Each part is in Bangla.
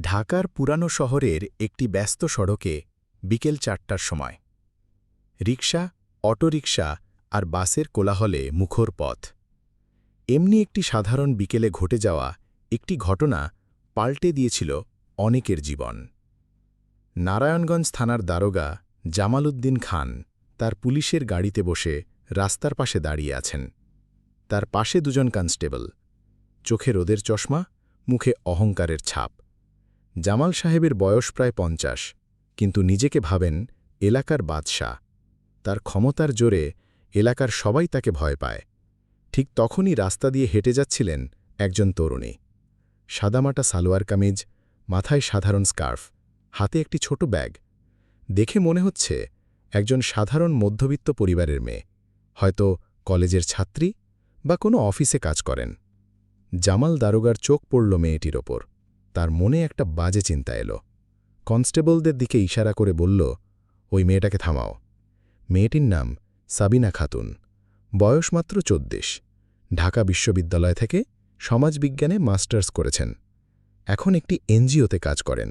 ঢাকার পুরানো শহরের একটি ব্যস্ত সড়কে বিকেল চারটার সময়। রিকশা, অটোরিকশা আর বাসের কোলাহলে মুখর পথ। এমনি একটি সাধারণ বিকেলে ঘটে যাওয়া একটি ঘটনা পাল্টে দিয়েছিল অনেকের জীবন। নারায়ণগঞ্জ থানার দারোগা জামাল উদ্দিন খান তার পুলিশের গাড়িতে বসে রাস্তার পাশে দাঁড়িয়ে আছেন। তার পাশে দুজন কনস্টেবল। চোখে রোদের চশমা, মুখে অহংকারের ছাপ। জামাল সাহেবের বয়স প্রায় পঞ্চাশ, কিন্তু নিজেকে ভাবেন এলাকার বাদশাহ। তার ক্ষমতার জোরে এলাকার সবাই তাকে ভয় পায়। ঠিক তখনই রাস্তা দিয়ে হেঁটে যাচ্ছিলেন একজন তরুণী। সাদামাটা সালোয়ার কামিজ, মাথায় সাধারণ স্কার্ফ, হাতে একটি ছোট ব্যাগ। দেখে মনে হচ্ছে একজন সাধারণ মধ্যবিত্ত পরিবারের মেয়ে। হয়তো কলেজের ছাত্রী বা কোনো অফিসে কাজ করেন। জামাল দারোগার চোখ পড়ল মেয়েটির ওপর। তার মনে একটা বাজে চিন্তা এলো। কনস্টেবলদের দিকে ইশারা করে বলল, ওই মেয়েটাকে থামাও। মেয়েটির নাম সাবিনা খাতুন। বয়স মাত্র চোদ্দেশ। ঢাকা বিশ্ববিদ্যালয় থেকে সমাজবিজ্ঞানে মাস্টার্স করেছেন। এখন একটি এনজিওতে কাজ করেন।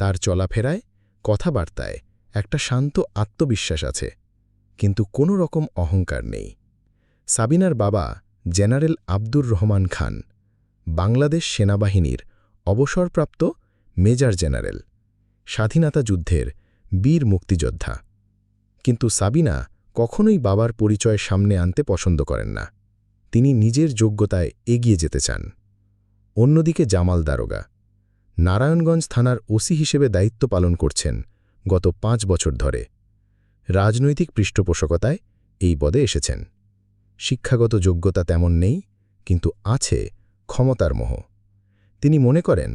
তার চলাফেরায়, কথাবার্তায় একটা শান্ত আত্মবিশ্বাস আছে, কিন্তু কোনো রকম অহংকার নেই। সাবিনার বাবা জেনারেল আব্দুর রহমান খান, বাংলাদেশ সেনাবাহিনীর অবসরপ্রাপ্ত মেজর জেনারেল, স্বাধীনতা যুদ্ধের বীর মুক্তিযোদ্ধা। কিন্তু সাবিনা কখনোই বাবার পরিচয় সামনে আনতে পছন্দ করেন না। তিনি নিজের যোগ্যতায় এগিয়ে যেতে চান। অন্যদিকে জামাল দারোগা, নারায়ণগঞ্জ থানার ওসি হিসেবে দায়িত্ব পালন করছেন গত পাঁচ বছর ধরে। রাজনৈতিক পৃষ্ঠপোষকতায় এই পদে এসেছেন। শিক্ষাগত যোগ্যতা তেমন নেই, কিন্তু আছে ক্ষমতার মোহ। তিনি মনে করেন,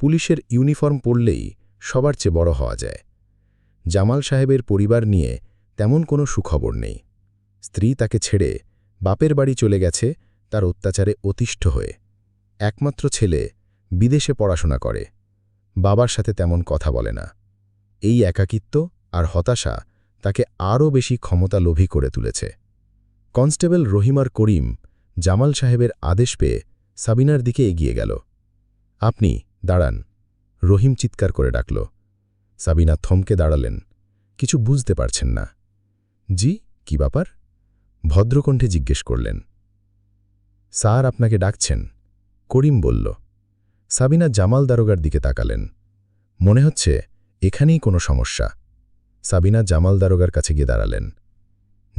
পুলিশের ইউনিফর্ম পরলেই সবার চেয়ে বড় হওয়া যায়। জামাল সাহেবের পরিবার নিয়ে তেমন কোনো সুখবর নেই। স্ত্রী তাকে ছেড়ে বাপের বাড়ি চলে গেছে, তার অত্যাচারে অতিষ্ঠ হয়ে। একমাত্র ছেলে বিদেশে পড়াশোনা করে। বাবার সাথে তেমন কথা বলে না। এই একাকিত্ব আর হতাশা তাকে আরও বেশি ক্ষমতা লোভী করে তুলেছে। কনস্টেবল রহিমার করিম জামাল সাহেবের আদেশ পেয়ে সাবিনার দিকে এগিয়ে গেল। আপনি, দাঁড়ান। রহিম চিৎকার করে ডাকল। সাবিনা থমকে দাঁড়ালেন। কিছু বুঝতে পারছেন না। জি, কি ব্যাপার? ভদ্রকণ্ঠে জিজ্ঞেস করলেন। স্যার, আপনাকে ডাকছেন। করিম বলল। সাবিনা জামাল দারোগার দিকে তাকালেন। মনে হচ্ছে এখানেই কোনো সমস্যা। সাবিনা জামাল দারোগার কাছে গিয়ে দাঁড়ালেন।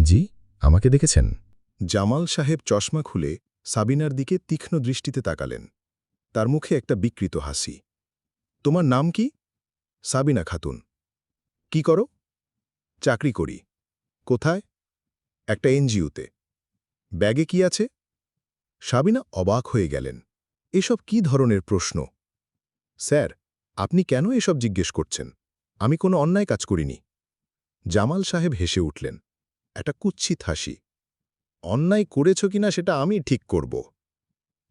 জি, আমাকে দেখেছেন। জামাল সাহেব চশমা খুলে সাবিনার দিকে তীক্ষ্ণ দৃষ্টিতে তাকালেন। তার মুখে একটা বিকৃত হাসি। তোমার নাম কি? সাবিনা খাতুন। কি করো? চাকরি করি। কোথায়? একটা এনজিওতে। ব্যাগে কি আছে? সাবিনা অবাক হয়ে গেলেন। এসব কি ধরনের প্রশ্ন? স্যার, আপনি কেন এসব জিজ্ঞেস করছেন? আমি কোনো অন্যায় কাজ করিনি। জামাল সাহেব হেসে উঠলেন। একটা কুচ্ছিত হাসি। অন্যায় করেছ কিনা সেটা আমি ঠিক করব।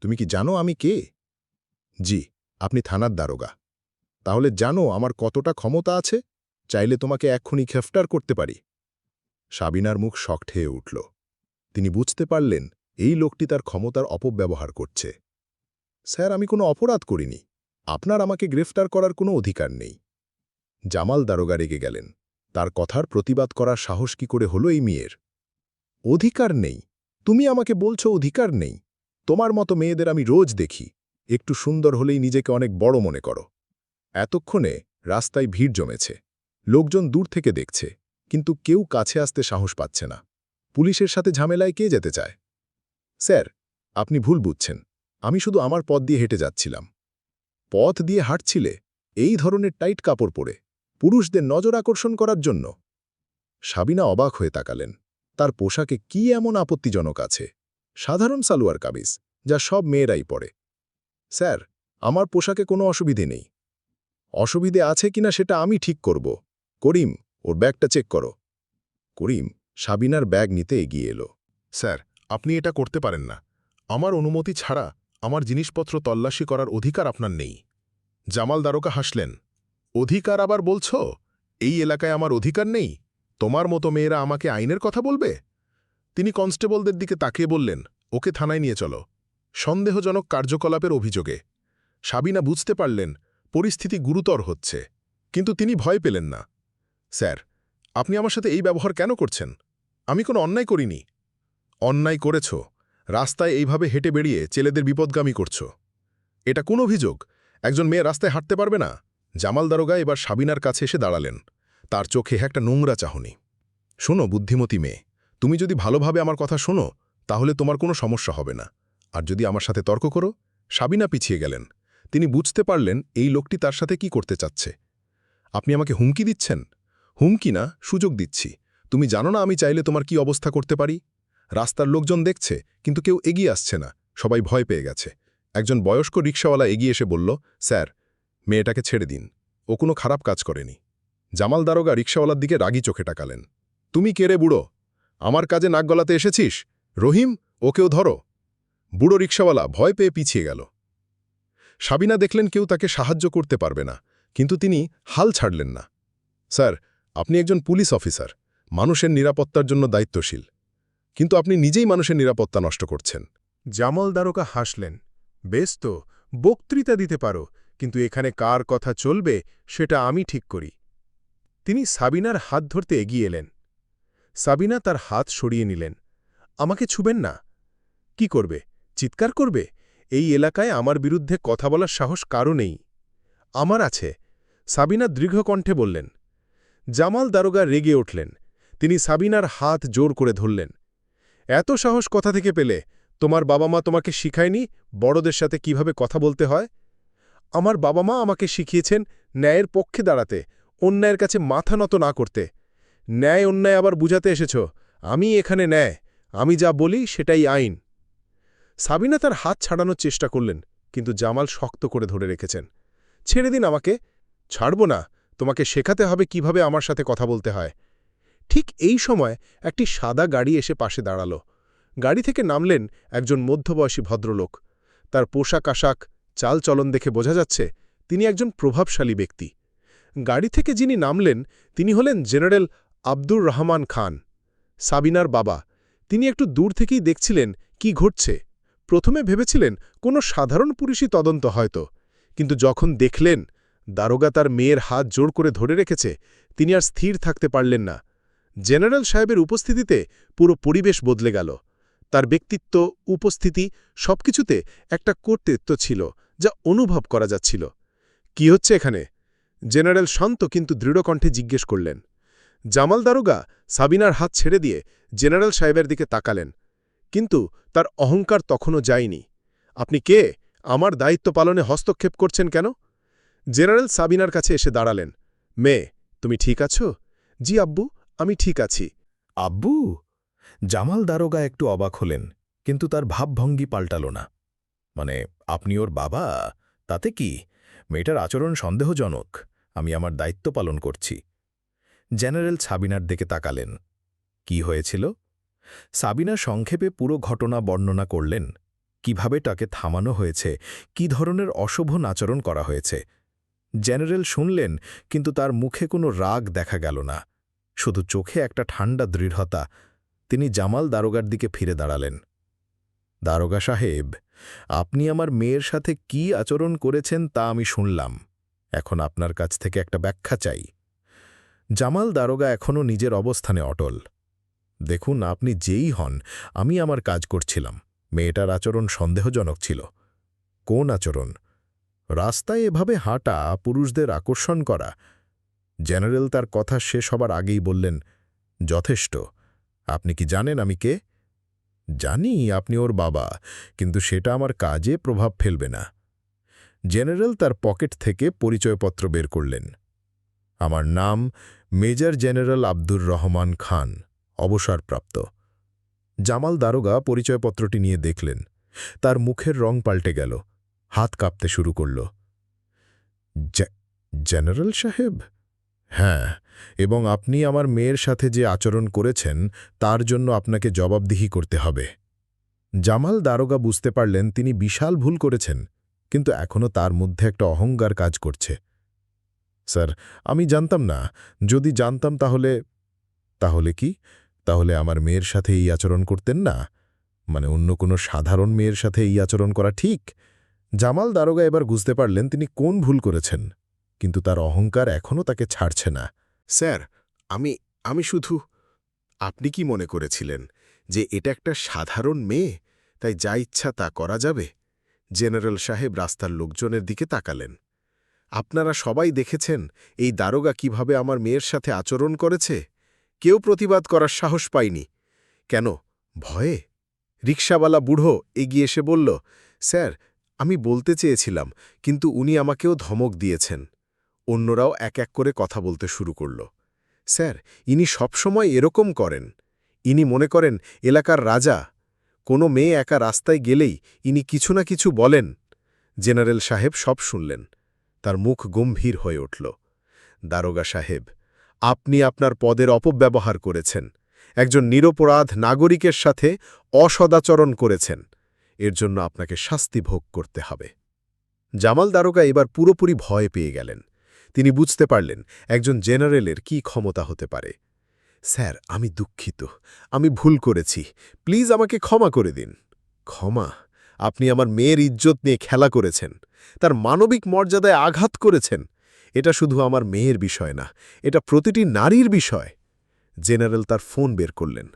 তুমি কি জানো আমি কে? জি, আপনি থানার দারোগা। তাহলে জানো আমার কতটা ক্ষমতা আছে? চাইলে তোমাকে এক্ষুনি খেফটার করতে পারি। সাবিনার মুখ শক্ট হয়ে উঠল। তিনি বুঝতে পারলেন, এই লোকটি তার ক্ষমতার অপব্যবহার করছে। স্যার, আমি কোনো অপরাধ করিনি। আপনার আমাকে গ্রেফতার করার কোনো অধিকার নেই। জামাল দারোগা রেগে গেলেন। তার কথার প্রতিবাদ করার সাহস কি করে হলো এই মেয়ের? অধিকার নেই। তুমি আমাকে বলছো অধিকার নেই। তোমার মতো মেয়েদের আমি রোজ দেখি। একটু সুন্দর হলেই নিজেকে অনেক বড় মনে করো। এতক্ষণে রাস্তায় ভিড় জমেছে। লোকজন দূর থেকে দেখছে, কিন্তু কেউ কাছে আসতে সাহস পাচ্ছে না। পুলিশের সাথে ঝামেলায় কে যেতে চায়? স্যার, আপনি ভুল বুঝছেন। আমি শুধু আমার পথ দিয়ে হেঁটে যাচ্ছিলাম। পথ দিয়ে হাঁটছিলে? এই ধরনের টাইট কাপড় পরে। পুরুষদের নজর আকর্ষণ করার জন্য। সাবিনা অবাক হয়ে তাকালেন। তার পোশাকে কি এমন আপত্তিজনক আছে? সাধারণ সালোয়ার কামিজ, যা সব মেয়েরাই পরে। স্যার, আমার পোশাকে কোনো অসুবিধে নেই। অসুবিধে আছে কিনা সেটা আমি ঠিক করব। করিম, ওর ব্যাগটা চেক করো। করিম, সাবিনার ব্যাগ নিতে এগিয়ে এলো। স্যার, আপনি এটা করতে পারেন না। আমার অনুমতি ছাড়া আমার জিনিসপত্র তল্লাশি করার অধিকার আপনার নেই। জামাল দ্বারকা হাসলেন, অধিকার আবার বলছ? এই এলাকায় আমার অধিকার নেই? তোমার মতো মেয়েরা আমাকে আইনের কথা বলবে? তিনি কনস্টেবলদের দিকে তাকিয়ে বললেন, ওকে থানায় নিয়ে চলো। সন্দেহজনক কার্যকলাপের অভিযোগে। সাবিনা বুঝতে পারলেন, পরিস্থিতি গুরুতর হচ্ছে, কিন্তু তিনি ভয় পেলেন না। স্যার, আপনি আমার সাথে এই ব্যবহার কেন করছেন? আমি কোনো অন্যায় করিনি। অন্যায় করেছ, রাস্তায় এইভাবে হেঁটে বেরিয়ে ছেলেদের বিপদগামী করছ। এটা কোন অভিযোগ? একজন মেয়ে রাস্তায় হাঁটতে পারবে না? জামাল দারোগা এবার সাবিনার কাছে এসে দাঁড়ালেন। তার চোখে একটা নোংরা চাহনি। শোনো, বুদ্ধিমতী মেয়ে, তুমি যদি ভালোভাবে আমার কথা শোনো, তাহলে তোমার কোনো সমস্যা হবে না। আর যদি আমার সাথে তর্ক করো, সাবিনা পিছিয়ে গেলেন। তিনি বুঝতে পারলেন এই লোকটি তার সাথে কি করতে চাচ্ছে। আপনি আমাকে হুমকি দিচ্ছেন? হুমকি না, সুযোগ দিচ্ছি। তুমি জানো না আমি চাইলে তোমার কি অবস্থা করতে পারি? রাস্তার লোকজন দেখছে, কিন্তু কেউ এগিয়ে আসছে না। সবাই ভয় পেয়ে গেছে। একজন বয়স্ক রিক্সাওয়ালা এগিয়ে এসে বলল, স্যার, মেয়েটাকে ছেড়ে দিন। ও কোনো খারাপ কাজ করেনি। জামাল দারোগা রিক্সাওয়ালার দিকে রাগি চোখে টাকালেন তুমি কে রে বুড়ো? আমার কাজে নাক গলাতে এসেছিস? রহিম, ওকেও ধরো। বুড়ো রিক্সাওয়ালা ভয় পেয়ে পিছিয়ে গেল। সাবিনা দেখলেন কেউ তাকে সাহায্য করতে পারবে না, কিন্তু তিনি হাল ছাড়লেন না। স্যার, আপনি একজন পুলিশ অফিসার, মানুষের নিরাপত্তার জন্য দায়িত্বশীল। কিন্তু আপনি নিজেই মানুষের নিরাপত্তা নষ্ট করছেন। জামল দ্বারকা হাসলেন, বেশ তো, বক্তৃতা দিতে পারো, কিন্তু এখানে কার কথা চলবে সেটা আমি ঠিক করি। তিনি সাবিনার হাত ধরতে এগিয়ে এলেন। সাবিনা তার হাত সরিয়ে নিলেন, আমাকে ছুবেন না। কি করবে? চিৎকার করবে? এই এলাকায় আমার বিরুদ্ধে কথা বলার সাহস কারও নেই। আমার আছে। সাবিনা দীর্ঘকণ্ঠে বললেন। জামাল দারোগা রেগে উঠলেন। তিনি সাবিনার হাত জোর করে ধরলেন। এত সাহস কথা থেকে পেলে? তোমার বাবা মা তোমাকে শিখায়নি? বড়দের সাথে কীভাবে কথা বলতে হয়? আমার বাবা মা আমাকে শিখিয়েছেন ন্যায়ের পক্ষে দাঁড়াতে, অন্যায়ের কাছে মাথা নত না করতে। ন্যায় অন্যায় আবার বুঝাতে এসেছ। আমি এখানে ন্যায়। আমি যা বলি সেটাই আইন। সাবিনা তার হাত ছাড়ানোর চেষ্টা করলেন, কিন্তু জামাল শক্ত করে ধরে রেখেছেন। ছেড়ে দিন আমাকে। ছাড়ব না। তোমাকে শেখাতে হবে কীভাবে আমার সাথে কথা বলতে হয়। ঠিক এই সময় একটি সাদা গাড়ি এসে পাশে দাঁড়াল। গাড়ি থেকে নামলেন একজন মধ্যবয়সী ভদ্রলোক। তার পোশাক আশাক চালচলন দেখে বোঝা যাচ্ছে তিনি একজন প্রভাবশালী ব্যক্তি। গাড়ি থেকে যিনি নামলেন, তিনি হলেন জেনারেল আব্দুর রহমান খান। সাবিনার বাবা। তিনি একটু দূর থেকেই দেখছিলেন কি ঘটছে। প্রথমে ভেবেছিলেন কোনো সাধারণ পুলিশই তদন্ত হয়তো, কিন্তু যখন দেখলেন দারোগা তার মেয়ের হাত জোর করে ধরে রেখেছে, তিনি আর স্থির থাকতে পারলেন না। জেনারেল সাহেবের উপস্থিতিতে পুরো পরিবেশ বদলে গেল। তার ব্যক্তিত্ব, উপস্থিতি সবকিছুতে একটা কর্তৃত্ব ছিল যা অনুভব করা যাচ্ছিল। কি হচ্ছে এখানে? জেনারেল শান্ত কিন্তু দৃঢ়কণ্ঠে জিজ্ঞেস করলেন। জামাল দারোগা সাবিনার হাত ছেড়ে দিয়ে জেনারেল সাহেবের দিকে তাকালেন। কিন্তু তার অহংকার তখনও যায়নি। আপনি কে? আমার দায়িত্ব পালনে হস্তক্ষেপ করছেন কেন? জেনারেল সাবিনার কাছে এসে দাঁড়ালেন। মেয়ে তুমি ঠিক আছো? জি, আব্বু, আমি ঠিক আছি। আব্বু? জামাল দারোগা একটু অবাক হলেন, কিন্তু তার ভাবভঙ্গি পাল্টাল না। মানে আপনি ওর বাবা? তাতে কি? মেয়েটার আচরণ সন্দেহজনক, আমি আমার দায়িত্ব পালন করছি। জেনারেল সাবিনার দিকে তাকালেন। কি হয়েছিল? সাবিনা সংক্ষেপে পুরো ঘটনা বর্ণনা করলেন। কীভাবে তাকে থামানো হয়েছে, কি ধরনের অশোভন আচরণ করা হয়েছে। জেনারেল শুনলেন, কিন্তু তার মুখে কোনো রাগ দেখা গেল না। শুধু চোখে একটা ঠান্ডা দৃঢ়তা। তিনি জামাল দারোগার দিকে ফিরে দাঁড়ালেন। দারোগা সাহেব, আপনি আমার মেয়ের সাথে কি আচরণ করেছেন তা আমি শুনলাম। এখন আপনার কাছ থেকে একটা ব্যাখ্যা চাই। জামাল দারোগা এখনও নিজের অবস্থানে অটল। দেখুন, আপনি যেই হন, আমি আমার কাজ করছিলাম। মেয়েটার আচরণ সন্দেহজনক ছিল। কোন আচরণ? রাস্তায় এভাবে হাঁটা, পুরুষদের আকর্ষণ করা। জেনারেল তার কথা শেষ হবার আগেই বললেন, যথেষ্ট। আপনি কি জানেন আমি কে? জানি, আপনি ওর বাবা, কিন্তু সেটা আমার কাজে প্রভাব ফেলবে না। জেনারেল তার পকেট থেকে পরিচয়পত্র বের করলেন। আমার নাম মেজর জেনারেল আব্দুর রহমান খান। অবসরপ্রাপ্ত। জামাল দারোগা পরিচয়পত্রটি নিয়ে দেখলেন। তার মুখের রং পাল্টে গেল। হাত কাঁপতে শুরু করল। জেনারেল সাহেব? হ্যাঁ এবং আপনি আমার মেয়ের সাথে যে আচরণ করেছেন, তার জন্য আপনাকে জবাবদিহি করতে হবে। জামাল দারোগা বুঝতে পারলেন তিনি বিশাল ভুল করেছেন, কিন্তু এখনও তার মধ্যে একটা অহংকার কাজ করছে। স্যার, আমি জানতাম না। যদি জানতাম তাহলে তাহলে কি? তাহলে আমার মেয়ের সাথে এই আচরণ করতেন না? মানে অন্য কোনো সাধারণ মেয়ের সাথে এই আচরণ করা ঠিক? জামাল দারোগা এবার বুঝতে পারলেন তিনি কোন ভুল করেছেন। কিন্তু তার অহংকার এখনও তাকে ছাড়ছে না। স্যার, আমি আমি শুধু, আপনি কি মনে করেছিলেন যে এটা একটা সাধারণ মেয়ে? তাই যা ইচ্ছা তা করা যাবে? জেনারেল সাহেব রাস্তার লোকজনের দিকে তাকালেন। আপনারা সবাই দেখেছেন এই দারোগা কীভাবে আমার মেয়ের সাথে আচরণ করেছে? কেউ প্রতিবাদ করার সাহস পায়নি। কেন? ভয়ে? রিক্সাওয়ালা বুড়ো এগিয়ে এসে বলল, স্যার, আমি বলতে চেয়েছিলাম, কিন্তু উনি আমাকেও ধমক দিয়েছেন। অন্যরাও এক এক করে কথা বলতে শুরু করল। স্যার, ইনি সবসময় এরকম করেন। ইনি মনে করেন, এলাকার রাজা। কোনো মেয়ে একা রাস্তায় গেলেই ইনি কিছু না কিছু বলেন। জেনারেল সাহেব সব শুনলেন। তার মুখ গম্ভীর হয়ে উঠল। দারোগা সাহেব আপনি আপনার পদের অপব্যবহার করেছেন। একজন নিরপরাধ নাগরিকের সাথে অসদাচরণ করেছেন। এর জন্য আপনাকে শাস্তি ভোগ করতে হবে। জামাল দারোগা এবার পুরোপুরি ভয় পেয়ে গেলেন। তিনি বুঝতে পারলেন একজন জেনারেলের কি ক্ষমতা হতে পারে। স্যার, আমি দুঃখিত। আমি ভুল করেছি। প্লিজ আমাকে ক্ষমা করে দিন। ক্ষমা? আপনি আমার মেয়ের ইজ্জত নিয়ে খেলা করেছেন। তার মানবিক মর্যাদায় আঘাত করেছেন? এটা শুধু আমার মেয়ের বিষয় না, এটা প্রতিটি নারীর বিষয়। জেনারেল তার ফোন বের করলেন।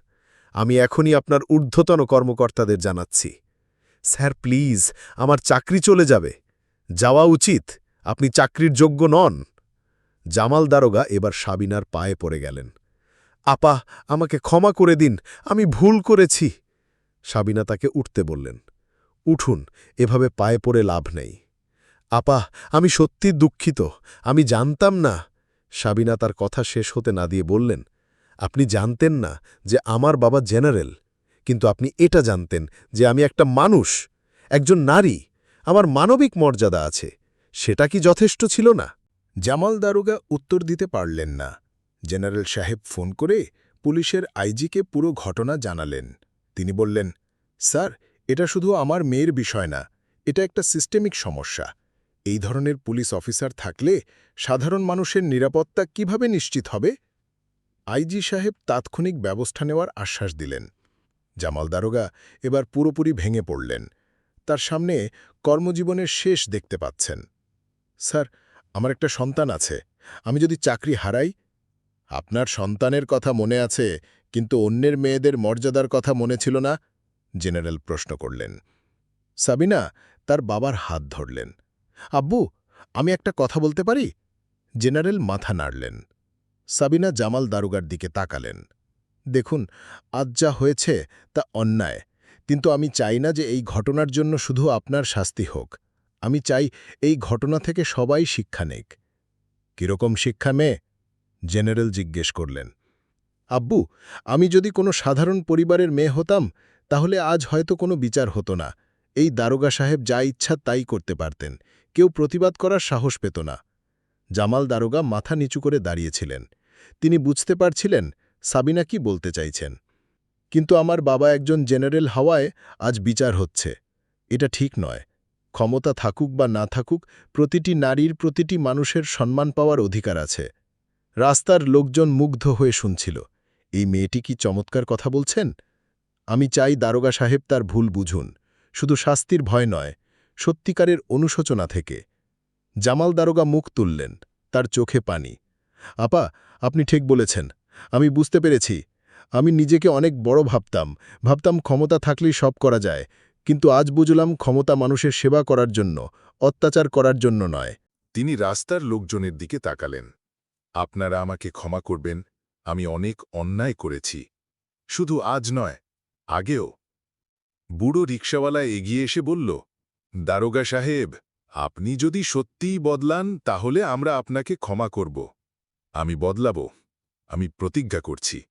আমি এখনই আপনার ঊর্ধ্বতন কর্মকর্তাদের জানাচ্ছি। স্যার, প্লিজ, আমার চাকরি চলে যাবে। যাওয়া উচিত, আপনি চাকরির যোগ্য নন। জামাল দারোগা এবার সাবিনার পায়ে পড়ে গেলেন। আপা, আমাকে ক্ষমা করে দিন, আমি ভুল করেছি। সাবিনা তাকে উঠতে বললেন। উঠুন, এভাবে পায়ে পড়ে লাভ নেই। আপা, আমি সত্যি দুঃখিত। আমি জানতাম না। সাবিনা তার কথা শেষ হতে না দিয়ে বললেন, আপনি জানতেন না যে আমার বাবা জেনারেল, কিন্তু আপনি এটা জানতেন যে আমি একটা মানুষ, একজন নারী। আমার মানবিক মর্যাদা আছে, সেটা কি যথেষ্ট ছিল না? জামাল দারোগা উত্তর দিতে পারলেন না। জেনারেল সাহেব ফোন করে পুলিশের আইজিকে পুরো ঘটনা জানালেন। তিনি বললেন, স্যার, এটা শুধু আমার মেয়ের বিষয় না, এটা একটা সিস্টেমিক সমস্যা। এই ধরনের পুলিশ অফিসার থাকলে সাধারণ মানুষের নিরাপত্তা কীভাবে নিশ্চিত হবে? আইজি সাহেব তাৎক্ষণিক ব্যবস্থা নেওয়ার আশ্বাস দিলেন। জামাল দারোগা এবার পুরোপুরি ভেঙে পড়লেন। তার সামনে কর্মজীবনের শেষ দেখতে পাচ্ছেন। স্যার, আমার একটা সন্তান আছে। আমি যদি চাকরি হারাই? আপনার সন্তানের কথা মনে আছে, কিন্তু অন্যের মেয়েদের মর্যাদার কথা মনে ছিল না? জেনারেল প্রশ্ন করলেন। সাবিনা তার বাবার হাত ধরলেন। আব্বু, আমি একটা কথা বলতে পারি? জেনারেল মাথা নাড়লেন। সাবিনা জামাল দারুগার দিকে তাকালেন। দেখুন, আজ যা হয়েছে তা অন্যায়, কিন্তু আমি চাই না যে এই ঘটনার জন্য শুধু আপনার শাস্তি হোক। আমি চাই এই ঘটনা থেকে সবাই শিক্ষা নেক। কীরকম শিক্ষা মেয়ে? জেনারেল জিজ্ঞেস করলেন। আব্বু, আমি যদি কোনো সাধারণ পরিবারের মেয়ে হতাম, তাহলে আজ হয়তো কোনো বিচার হতো না। এই দারোগা সাহেব যা ইচ্ছা তাই করতে পারতেন। কেউ প্রতিবাদ করার সাহস পেত না। জামাল দারোগা মাথা নিচু করে দাঁড়িয়েছিলেন। তিনি বুঝতে পারছিলেন সাবিনা কি বলতে চাইছেন। কিন্তু আমার বাবা একজন জেনারেল হাওয়ায় আজ বিচার হচ্ছে। এটা ঠিক নয়। ক্ষমতা থাকুক বা না থাকুক, প্রতিটি নারীর প্রতিটি মানুষের সম্মান পাওয়ার অধিকার আছে। রাস্তার লোকজন মুগ্ধ হয়ে শুনছিল। এই মেয়েটি কি চমৎকার কথা বলছেন? আমি চাই দারোগা সাহেব তার ভুল বুঝুন। শুধু শাস্তির ভয় নয় সত্যিকারের অনুশোচনা থেকে। জামাল দারোগা মুখ তুললেন, তার চোখে পানি। আপা, আপনি ঠিক বলেছেন, আমি বুঝতে পেরেছি, আমি নিজেকে অনেক বড় ভাবতাম ভাবতাম ক্ষমতা থাকলেই সব করা যায়, কিন্তু আজ বুঝলাম ক্ষমতা মানুষের সেবা করার জন্য, অত্যাচার করার জন্য নয়। তিনি রাস্তার লোকজনের দিকে তাকালেন। আপনারা আমাকে ক্ষমা করবেন, আমি অনেক অন্যায় করেছি। শুধু আজ নয়, আগেও। বুড়ো রিক্সাওয়ালা এগিয়ে এসে বলল দারোগা সাহেব, আপনি যদি সত্যিই বদলান, তাহলে আমরা আপনাকে ক্ষমা করব। আমি বদলাব। আমি প্রতিজ্ঞা করছি।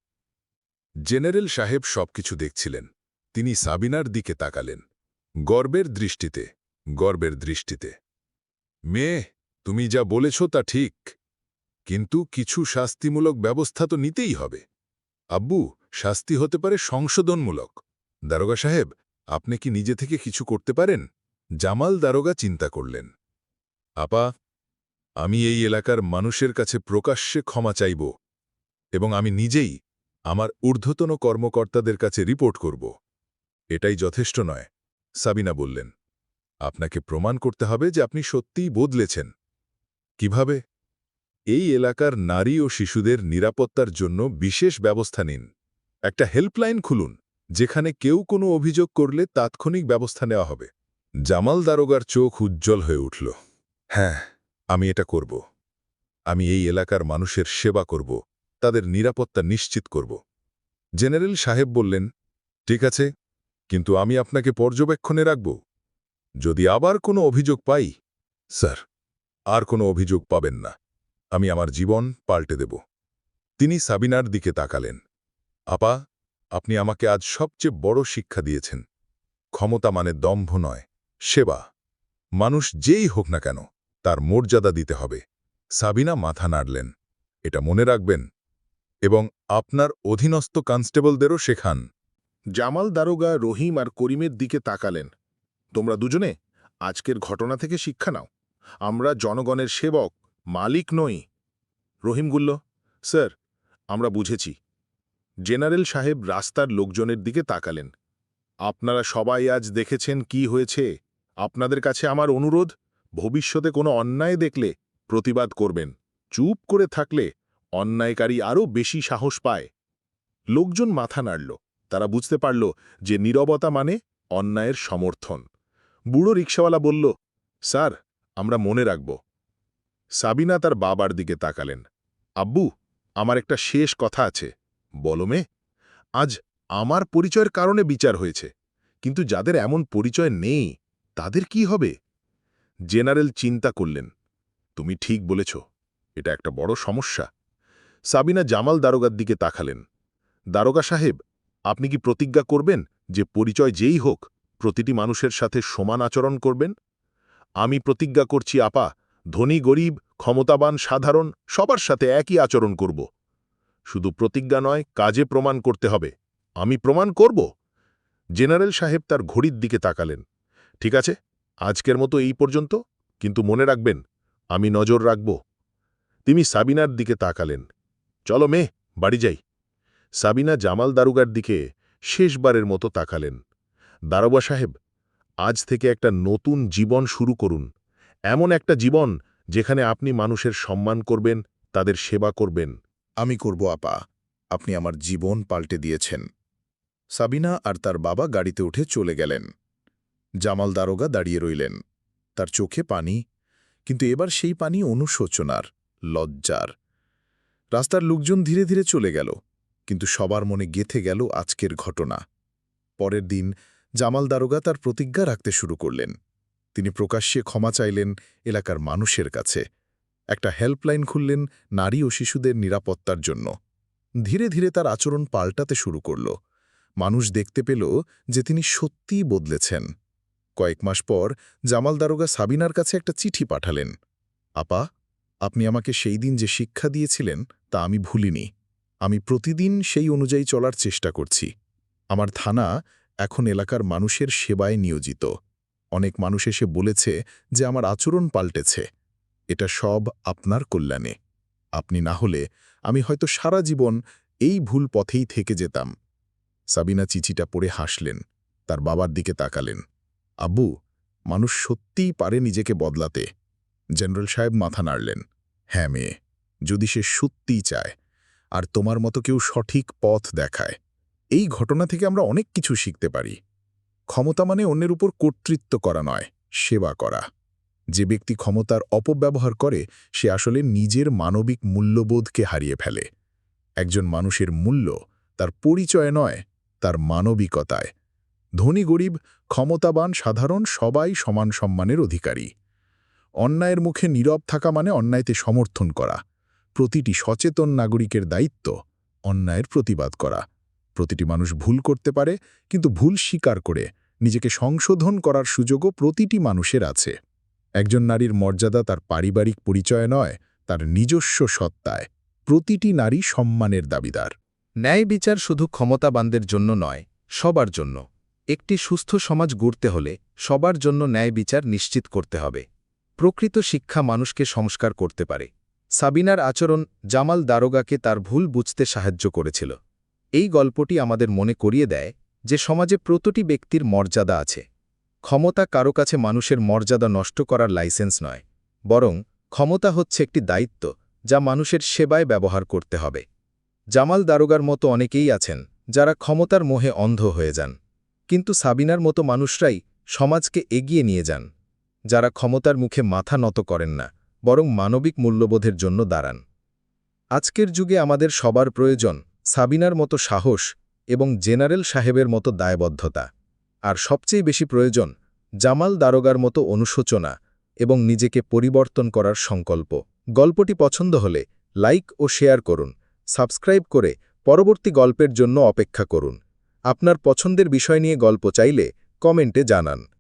জেনারেল সাহেব সবকিছু দেখছিলেন। তিনি সাবিনার দিকে তাকালেন। গর্বের দৃষ্টিতে গর্বের দৃষ্টিতে। মেয়ে, তুমি যা বলেছ তা ঠিক। কিন্তু কিছু শাস্তিমূলক ব্যবস্থা তো নিতেই হবে। আব্বু, শাস্তি হতে পারে সংশোধনমূলক। দারোগা সাহেব, আপনি কি নিজে থেকে কিছু করতে পারেন? জামাল দারোগা চিন্তা করলেন। আপা, আমি এই এলাকার মানুষের কাছে প্রকাশ্যে ক্ষমা চাইব এবং আমি নিজেই আমার ঊর্ধ্বতন কর্মকর্তাদের কাছে রিপোর্ট করব। এটাই যথেষ্ট নয়, সাবিনা বললেন। আপনাকে প্রমাণ করতে হবে যে আপনি সত্যিই বদলেছেন। কীভাবে? এই এলাকার নারী ও শিশুদের নিরাপত্তার জন্য বিশেষ ব্যবস্থা নিন। একটা হেল্পলাইন খুলুন, যেখানে কেউ কোনো অভিযোগ করলে তাৎক্ষণিক ব্যবস্থা নেওয়া হবে। জামাল দারোগার চোখ উজ্জ্বল হয়ে উঠল। হ্যাঁ। আমি এটা করব। আমি এই এলাকার মানুষের সেবা করব তাদের নিরাপত্তা নিশ্চিত করব। জেনারেল সাহেব বললেন ঠিক আছে কিন্তু আমি আপনাকে পর্যবেক্ষণে রাখব। যদি আবার কোনো অভিযোগ পাই স্যার আর কোনো অভিযোগ পাবেন না। আমি আমার জীবন পাল্টে দেব। তিনি সাবিনার দিকে তাকালেন। আপা আপনি আমাকে আজ সবচেয়ে বড় শিক্ষা দিয়েছেন। ক্ষমতা মানে দম্ভ নয়। সেবা। মানুষ যেই হোক না কেন, তার মর্যাদা দিতে হবে। সাবিনা মাথা নাড়লেন। এটা মনে রাখবেন। এবং আপনার অধীনস্থ কনস্টেবলদেরও শেখান। জামাল দারোগা, রহিম আর করিমের দিকে তাকালেন। তোমরা দুজনে আজকের ঘটনা থেকে শিক্ষা নাও। আমরা জনগণের সেবক, মালিক নই। রহিম গুল্ল স্যার, আমরা বুঝেছি। জেনারেল সাহেব রাস্তার লোকজনের দিকে তাকালেন। আপনারা সবাই আজ দেখেছেন কি হয়েছে? আপনাদের কাছে আমার অনুরোধ, ভবিষ্যতে কোনো অন্যায় দেখলে প্রতিবাদ করবেন। চুপ করে থাকলে অন্যায়কারী আরও বেশি সাহস পায়। লোকজন মাথা নাড়ল। তারা বুঝতে পারল যে নীরবতা মানে অন্যায়ের সমর্থন। বুড়ো রিক্সাওয়ালা বলল, স্যার, আমরা মনে রাখব। সাবিনা তার বাবার দিকে তাকালেন। আব্বু, আমার একটা শেষ কথা আছে। বলো মে, আজ আমার পরিচয়ের কারণে বিচার হয়েছে। কিন্তু যাদের এমন পরিচয় নেই তাদের কি হবে? জেনারেল চিন্তা করলেন। তুমি ঠিক বলেছ, এটা একটা বড় সমস্যা। সাবিনা জামাল দারোগার দিকে তাকালেন। দারোগা সাহেব, আপনি কি প্রতিজ্ঞা করবেন যে পরিচয় যেই হোক, প্রতিটি মানুষের সাথে সমান আচরণ করবেন? আমি প্রতিজ্ঞা করছি, আপা, ধনী, গরিব, ক্ষমতাবান, সাধারণ, সবার সাথে একই আচরণ করব। শুধু প্রতিজ্ঞা নয়, কাজে প্রমাণ করতে হবে। আমি প্রমাণ করব? জেনারেল সাহেব তার ঘড়ির দিকে তাকালেন। ঠিক আছে? আজকের মতো এই পর্যন্ত, কিন্তু মনে রাখবেন, আমি নজর রাখব। তিনি সাবিনার দিকে তাকালেন। চলো মে বাড়ি যাই। সাবিনা জামাল দারুগার দিকে শেষবারের মতো তাকালেন। দারোগা সাহেব, আজ থেকে একটা নতুন জীবন শুরু করুন। এমন একটা জীবন যেখানে আপনি মানুষের সম্মান করবেন, তাদের সেবা করবেন। আমি করব, আপা। আপনি আমার জীবন পাল্টে দিয়েছেন। সাবিনা আর তার বাবা গাড়িতে উঠে চলে গেলেন। জামাল দারোগা দাঁড়িয়ে রইলেন। তার চোখে পানি, কিন্তু এবার সেই পানি অনুশোচনার, লজ্জার। রাস্তার লোকজন ধীরে ধীরে চলে গেল, কিন্তু সবার মনে গেথে গেল আজকের ঘটনা। পরের দিন জামাল দারোগা তার প্রতিজ্ঞা রাখতে শুরু করলেন। তিনি প্রকাশ্যে ক্ষমা চাইলেন এলাকার মানুষের কাছে। একটা হেল্পলাইন খুললেন নারী ও শিশুদের নিরাপত্তার জন্য। ধীরে ধীরে তার আচরণ পাল্টাতে শুরু করল। মানুষ দেখতে পেল যে তিনি সত্যিই বদলেছেন। কয়েক মাস পর জামাল দারোগা সাবিনার কাছে একটা চিঠি পাঠালেন। আপা, আপনি আমাকে সেই দিন যে শিক্ষা দিয়েছিলেন তা আমি ভুলিনি। আমি প্রতিদিন সেই অনুযায়ী চলার চেষ্টা করছি। আমার থানা এখন এলাকার মানুষের সেবায় নিয়োজিত। অনেক মানুষ এসে বলেছে যে আমার আচরণ পাল্টেছে। এটা সব আপনার কল্যাণে। আপনি না হলে আমি হয়তো সারা জীবন এই ভুল পথেই থেকে যেতাম। সাবিনা চিঠিটা পড়ে হাসলেন, তার বাবার দিকে তাকালেন। আব্বু মানুষ সত্যিই পারে নিজেকে বদলাতে। জেনারেল সাহেব মাথা নাড়লেন। হ্যাঁ মেয়ে, যদি সে সত্যিই চায়, আর তোমার মতো কেউ সঠিক পথ দেখায়, এই ঘটনা থেকে আমরা অনেক কিছু শিখতে পারি। ক্ষমতা মানে অন্যের উপর কর্তৃত্ব করা নয়, সেবা করা। যে ব্যক্তি ক্ষমতার অপব্যবহার করে, সে আসলে নিজের মানবিক মূল্যবোধকে হারিয়ে ফেলে। একজন মানুষের মূল্য তার পরিচয় নয়, তার মানবিকতায়। ধনী গরিব, ক্ষমতাবান, সাধারণ, সবাই সমান সম্মানের অধিকারী। অন্যায়ের মুখে নীরব থাকা মানে অন্যায়তে সমর্থন করা। প্রতিটি সচেতন নাগরিকের দায়িত্ব অন্যায়ের প্রতিবাদ করা। প্রতিটি মানুষ ভুল করতে পারে, কিন্তু ভুল স্বীকার করে। নিজেকে সংশোধন করার সুযোগও প্রতিটি মানুষের আছে। একজন নারীর মর্যাদা তার পারিবারিক পরিচয় নয়, তার নিজস্ব সত্তায়। প্রতিটি নারী সম্মানের দাবিদার। ন্যায় বিচার শুধু ক্ষমতাবানদের জন্য নয়, সবার জন্য। একটি সুস্থ সমাজ গড়তে হলে সবার জন্য ন্যায় বিচার নিশ্চিত করতে হবে। প্রকৃত শিক্ষা মানুষকে সংস্কার করতে পারে। সাবিনার আচরণ জামাল দারোগাকে তার ভুল বুঝতে সাহায্য করেছিল। এই গল্পটি আমাদের মনে করিয়ে দেয় যে সমাজে প্রতিটি ব্যক্তির মর্যাদা আছে। ক্ষমতা কারও কাছে মানুষের মর্যাদা নষ্ট করার লাইসেন্স নয়, বরং ক্ষমতা হচ্ছে একটি দায়িত্ব যা মানুষের সেবায় ব্যবহার করতে হবে। জামাল দারোগার মতো অনেকেই আছেন যারা ক্ষমতার মোহে অন্ধ হয়ে যান। কিন্তু সাবিনার মতো মানুষরাই সমাজকে এগিয়ে নিয়ে যান, যারা ক্ষমতার মুখে মাথা নত করেন না, বরং মানবিক মূল্যবোধের জন্য দাঁড়ান। আজকের যুগে আমাদের সবার প্রয়োজন সাবিনার মতো সাহস এবং জেনারেল সাহেবের মতো দায়বদ্ধতা, আর সবচেয়ে বেশি প্রয়োজন জামাল দারোগার মতো অনুশোচনা এবং নিজেকে পরিবর্তন করার সংকল্প। গল্পটি পছন্দ হলে লাইক ও শেয়ার করুন, সাবস্ক্রাইব করে পরবর্তী গল্পের জন্য অপেক্ষা করুন। আপনার পছন্দের বিষয় নিয়ে গল্প চাইলে কমেন্টে জানান।